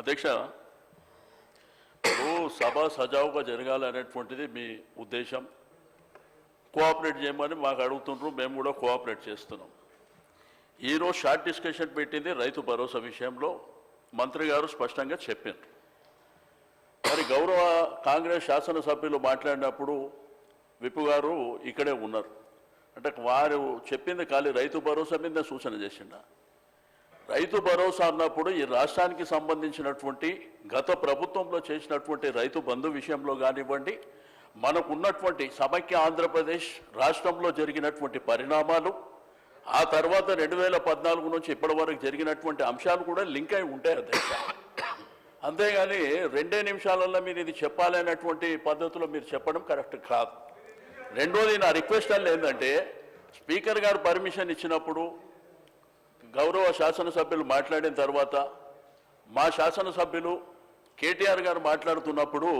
అధ్యక్ష ఇప్పుడు సభ సజావుగా జరగాలనేటువంటిది మీ ఉద్దేశం. కోఆపరేట్ చేయమని మాకు అడుగుతుండ్రు మేము కూడా కోఆపరేట్ చేస్తున్నాం. ఈరోజు షార్ట్ డిస్కషన్ పెట్టింది రైతు భరోసా విషయంలో. మంత్రి గారు స్పష్టంగా చెప్పారు మరి గౌరవ కాంగ్రెస్ శాసనసభ్యులు మాట్లాడినప్పుడు విప్పు గారు ఇక్కడే ఉన్నారు. అంటే వారు చెప్పింది ఖాళీ రైతు భరోసా మీద సూచన చేసిండా? రైతు భరోసా అన్నప్పుడు ఈ రాష్ట్రానికి సంబంధించినటువంటి గత ప్రభుత్వంలో చేసినటువంటి రైతు బంధు విషయంలో కానివ్వండి మనకున్నటువంటి సమైక్య ఆంధ్రప్రదేశ్ రాష్ట్రంలో జరిగినటువంటి పరిణామాలు ఆ తర్వాత రెండు వేల పద్నాలుగు నుంచి ఇప్పటి వరకు జరిగినటువంటి అంశాలు కూడా లింక్ అయి ఉంటాయి అధ్యక్ష. అంతేగాని రెండే నిమిషాలలో మీరు ఇది చెప్పాలనేటువంటి పద్ధతిలో మీరు చెప్పడం కరెక్ట్ కాదు. రెండోది నా రిక్వెస్ట్ ఏంటంటే స్పీకర్ గారు పర్మిషన్ ఇచ్చినప్పుడు గౌరవ శాసనసభ్యులు మాట్లాడిన తర్వాత మా శాసనసభ్యులు కేటీఆర్ గారు మాట్లాడుతున్నప్పుడు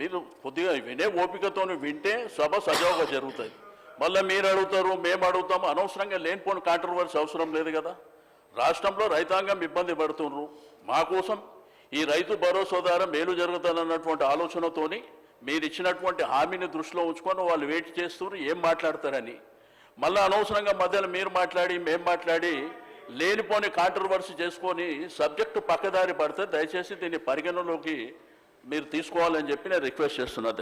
మీరు కొద్దిగా వినే ఓపికతో వింటే సభ సజావుగా జరుగుతుంది. మళ్ళీ మీరు అడుగుతారు మేము అడుగుతాము అనవసరంగా లేనిపోని కాంట్రవర్సీ అవసరం లేదు కదా. రాష్ట్రంలో రైతాంగం ఇబ్బంది పడుతున్నారు మా కోసం ఈ రైతు భరోసా ద్వారా మేలు జరుగుతుందన్నటువంటి ఆలోచనతోని మీరు ఇచ్చినటువంటి హామీని దృష్టిలో ఉంచుకొని వాళ్ళు వెయిట్ చేస్తున్నారు ఏం మాట్లాడతారని. మళ్ళీ అనవసరంగా మధ్యలో మీరు మాట్లాడి మేము మాట్లాడి లేనిపోని కాంట్రవర్సీ చేసుకొని సబ్జెక్టు పక్కదారి పడితే దయచేసి దీన్ని పరిగణలోకి మీరు తీసుకోవాలని చెప్పి నేను రిక్వెస్ట్ చేస్తున్నా.